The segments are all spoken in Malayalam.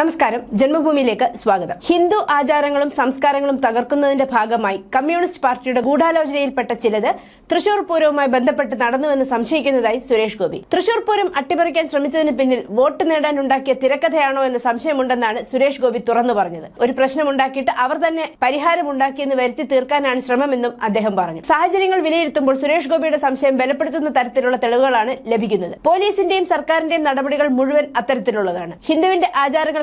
നമസ്കാരം. ജന്മഭൂമിയിലേക്ക് സ്വാഗതം. ഹിന്ദു ആചാരങ്ങളും സംസ്കാരങ്ങളും തകർക്കുന്നതിന്റെ ഭാഗമായി കമ്മ്യൂണിസ്റ്റ് പാർട്ടിയുടെ ഗൂഢാലോചനയിൽപ്പെട്ട ചിലത് തൃശൂർ പൂരവുമായി ബന്ധപ്പെട്ട് നടന്നുവെന്ന് സംശയിക്കുന്നതായി സുരേഷ് ഗോപി. തൃശൂർ പൂരം അട്ടിമറിക്കാൻ ശ്രമിച്ചതിന് പിന്നിൽ വോട്ട് നേടാൻ ഉണ്ടാക്കിയ തിരക്കഥയാണോ എന്ന സംശയമുണ്ടെന്നാണ് സുരേഷ് ഗോപി തുറന്നു പറഞ്ഞത്. ഒരു പ്രശ്നമുണ്ടാക്കിയിട്ട് അവർ തന്നെ പരിഹാരമുണ്ടാക്കിയെന്ന് വരുത്തി തീർക്കാനാണ് ശ്രമമെന്നും അദ്ദേഹം പറഞ്ഞു. സാഹചര്യങ്ങൾ വിലയിരുത്തുമ്പോൾ സുരേഷ് ഗോപിയുടെ സംശയം ബലപ്പെടുത്തുന്ന തരത്തിലുള്ള തെളിവുകളാണ് ലഭിക്കുന്നത്. പോലീസിന്റെയും സർക്കാരിന്റെയും നടപടികൾ മുഴുവൻ അത്തരത്തിലുള്ളതാണ്. ഹിന്ദുവിന്റെ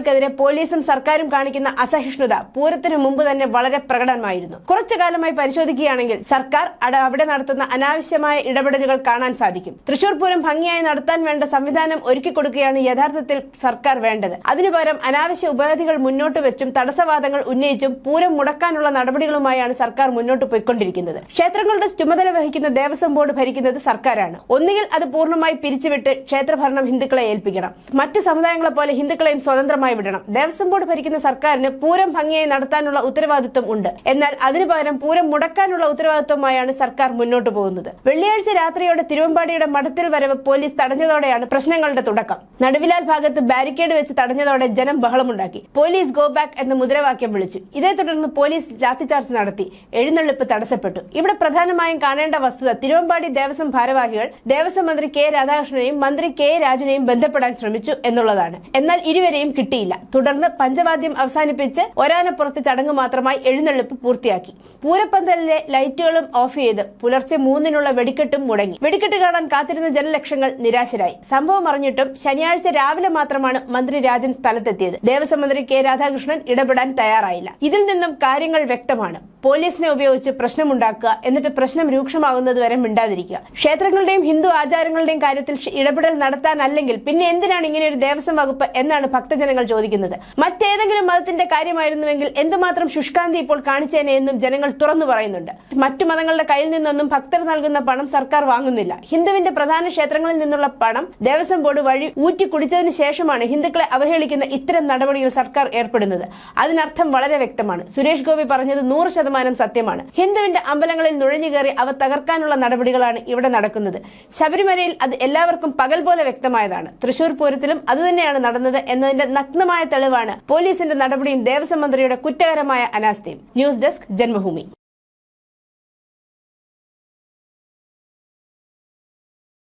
ആചാരങ്ങൾക്കെതിരെ പോലീസും സർക്കാരും കാണിക്കുന്ന അസഹിഷ്ണുത പൂരത്തിനു മുമ്പ് തന്നെ വളരെ പ്രകടമായിരുന്നു. കുറച്ചു കാലമായി പരിശോധിക്കുകയാണെങ്കിൽ സർക്കാർ അവിടെ നടത്തുന്ന അനാവശ്യമായ ഇടപെടലുകൾ കാണാൻ സാധിക്കും. തൃശൂർ പൂരം ഭംഗിയായി നടത്താൻ വേണ്ട സംവിധാനം ഒരുക്കി കൊടുക്കുകയാണ് യഥാർത്ഥത്തിൽ സർക്കാർ വേണ്ടത്. അതിനുപകരം അനാവശ്യ ഉപാധികൾ മുന്നോട്ട് വെച്ചും തടസ്സവാദങ്ങൾ ഉന്നയിച്ചും പൂരം മുടക്കാനുള്ള നടപടികളുമായാണ് സർക്കാർ മുന്നോട്ട് പോയിക്കൊണ്ടിരിക്കുന്നത്. ക്ഷേത്രങ്ങളുടെ ചുമതല വഹിക്കുന്ന ദേവസ്വം ബോർഡ് ഭരിക്കുന്നത് സർക്കാരാണ്. ഒന്നുകിൽ അത് പൂർണമായി പിരിച്ചുവിട്ട് ക്ഷേത്രഭരണം ഹിന്ദുക്കളെ ഏൽപ്പിക്കണം. മറ്റ് സമുദായങ്ങളെ പോലെ ഹിന്ദുക്കളെയും സ്വതന്ത്രമായി വിടണം ദേവസ്വം ബോർഡ് ഭരിക്കുന്ന സർക്കാരിന് പൂരം ഭംഗിയായി നടത്താനുള്ള ഉത്തരവാദിത്വം ഉണ്ട്. എന്നാൽ അതിനു പകരം പൂരം മുടക്കാനുള്ള ഉത്തരവാദിത്വമായാണ് സർക്കാർ മുന്നോട്ട് പോകുന്നത്. വെള്ളിയാഴ്ച രാത്രിയോടെ തിരുവമ്പാടിയുടെ മഠത്തിൽ വരവ് പോലീസ് തടഞ്ഞതോടെയാണ് പ്രശ്നങ്ങളുടെ തുടക്കം. നടുവിലാൽ ഭാഗത്ത് ബാരിക്കേഡ് വെച്ച് തടഞ്ഞതോടെ ജനം ബഹളമുണ്ടാക്കി. പോലീസ് ഗോ ബാക്ക് എന്ന മുദ്രാവാക്യം വിളിച്ചു. ഇതേ തുടർന്ന് പോലീസ് ലാത്തിചാർജ് നടത്തി. എഴുന്നള്ളിപ്പ് തടസ്സപ്പെട്ടു. ഇവിടെ പ്രധാനമായും കാണേണ്ട വസ്തുത തിരുവമ്പാടി ദേവസ്വം ഭാരവാഹികൾ ദേവസ്വം മന്ത്രി കെ രാധാകൃഷ്ണനെയും മന്ത്രി കെ രാജനെയും ബന്ധപ്പെടാൻ ശ്രമിച്ചു എന്നുള്ളതാണ്. എന്നാൽ ഇരുവരെയും കിട്ടിയില്ല തുടർന്ന് പഞ്ചവാദ്യം അവസാനിപ്പിച്ച് ഒരാനപ്പുറത്ത് ചടങ്ങ് മാത്രമായി എഴുന്നള്ളിപ്പ് പൂർത്തിയാക്കി. പൂരപ്പന്തലിലെ ലൈറ്റുകളും ഓഫ് ചെയ്ത് പുലർച്ചെ മൂന്നിനുള്ള വെടിക്കെട്ടും മുടങ്ങി. വെടിക്കെട്ട് കാണാൻ കാത്തിരുന്ന ജനലക്ഷങ്ങൾ നിരാശരായി. സംഭവം അറിഞ്ഞിട്ടും ശനിയാഴ്ച രാവിലെ മാത്രമാണ് മന്ത്രി രാജൻ സ്ഥലത്തെത്തിയത്. ദേവസ്വം മന്ത്രി കെ രാധാകൃഷ്ണൻ ഇടപെടാൻ തയ്യാറായില്ല. ഇതിൽ നിന്നും കാര്യങ്ങൾ വ്യക്തമാണ്. പോലീസിനെ ഉപയോഗിച്ച് പ്രശ്നമുണ്ടാക്കുക എന്നിട്ട് പ്രശ്നം രൂക്ഷമാകുന്നതുവരെ മിണ്ടാതിരിക്കുക. ക്ഷേത്രങ്ങളുടെയും ഹിന്ദു ആചാരങ്ങളുടെയും കാര്യത്തിൽ ഇടപെടൽ നടത്താനല്ലെങ്കിൽ പിന്നെ എന്തിനാണ് ഇങ്ങനെ ഒരു ദേവസ്വം വകുപ്പ് എന്നാണ് ഭക്തജനങ്ങൾ ചോദിക്കുന്നത്. മറ്റേതെങ്കിലും മതത്തിന്റെ കാര്യമായിരുന്നുവെങ്കിൽ എന്തുമാത്രം ശുഷ്കാന്തി ഇപ്പോൾ കാണിച്ചേനെ എന്നും ജനങ്ങൾ തുറന്നു പറയുന്നുണ്ട്. മറ്റു മതങ്ങളുടെ കയ്യിൽ നിന്നൊന്നും ഭക്തർ നൽകുന്ന പണം സർക്കാർ വാങ്ങുന്നില്ല. ഹിന്ദുവിന്റെ പ്രധാന ക്ഷേത്രങ്ങളിൽ നിന്നുള്ള പണം ദേവസ്വം ബോർഡ് വഴി ഊറ്റി കുടിച്ചതിന് ശേഷമാണ് ഹിന്ദുക്കളെ അവഹേളിക്കുന്ന ഇത്തരം നടപടികൾ സർക്കാർ ഏർപ്പെടുന്നത്. അതിനർത്ഥം വളരെ വ്യക്തമാണ്. സുരേഷ് ഗോപി പറഞ്ഞത് നൂറ് ശതമാനം സത്യമാണ്. ഹിന്ദുവിന്റെ അമ്പലങ്ങളിൽ നുഴഞ്ഞു കയറി അവ തകർക്കാനുള്ള നടപടികളാണ് ഇവിടെ നടക്കുന്നത്. ശബരിമലയിൽ അത് എല്ലാവർക്കും പകൽ പോലെ വ്യക്തമായതാണ്. തൃശൂർ പൂരത്തിലും അതുതന്നെയാണ് നടന്നത് എന്നതിന്റെ നഗ്നമായ തെളിവാണ് പോലീസിന്റെ നടപടിയും ദേവസ്വം മന്ത്രിയുടെ കുറ്റകരമായ അനാസ്ഥയും. News desk Janmabhumi.